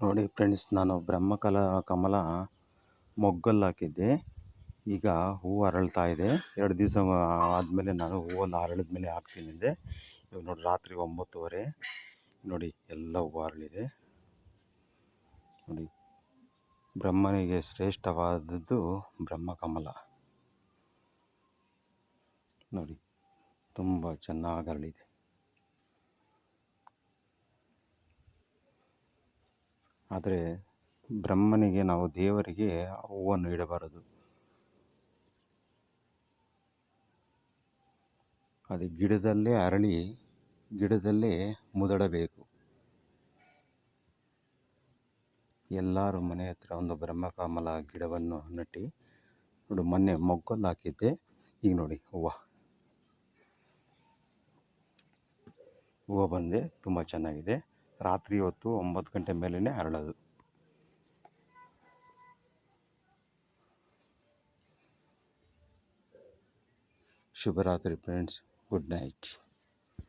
ನೋಡಿ ಫ್ರೆಂಡ್ಸ್, ನಾನು ಬ್ರಹ್ಮಕಲ ಕಮಲ ಮೊಗ್ಗಲ್ಲಿ ಹಾಕಿದ್ದೆ. ಈಗ ಹೂವು ಅರಳ್ತಾ ಇದೆ. ಎರಡು ದಿವಸ ಆದಮೇಲೆ ನಾನು ಹೂವನ್ನು ಅರಳಿದ ಮೇಲೆ ಹಾಕ್ತೀನಿ ಅಂದೆ. ಇವಾಗ ನೋಡಿ ರಾತ್ರಿ ಒಂಬತ್ತುವರೆ. ನೋಡಿ ಎಲ್ಲ ಹೂವು ಅರಳಿದೆ. ನೋಡಿ, ಬ್ರಹ್ಮನಿಗೆ ಶ್ರೇಷ್ಠವಾದದ್ದು ಬ್ರಹ್ಮಕಮಲ ನೋಡಿ, ತುಂಬ ಚೆನ್ನಾಗಿ ಅರಳಿದೆ. ಆದರೆ ಬ್ರಹ್ಮನಿಗೆ ನಾವು ದೇವರಿಗೆ ಹೂವನ್ನು ಇಡಬಾರದು ಅದು ಗಿಡದಲ್ಲೇ ಅರಳಿ, ಗಿಡದಲ್ಲೇ ಮುದಡಬೇಕು. ಎಲ್ಲರೂ ಮನೆ ಹತ್ರ ಒಂದು ಬ್ರಹ್ಮಕಮಲ ಗಿಡವನ್ನು ನೆಟ್ಟು, ನೋಡಿ ಮೊನ್ನೆ ಮೊಗ್ಗಲ್ಲಿ ಹಾಕಿದ್ದೆ, ಈಗ ನೋಡಿ ಹೂವು. ಹೂವು ಬಂದೆ ತುಂಬ ಚೆನ್ನಾಗಿದೆ. ರಾತ್ರಿ ಹೊತ್ತು ಒಂಬತ್ತು ಗಂಟೆ ಮೇಲೇ ಅರಳೋದು ಶುಭರಾತ್ರಿ ಫ್ರೆಂಡ್ಸ್ ಗುಡ್ ನೈಟ್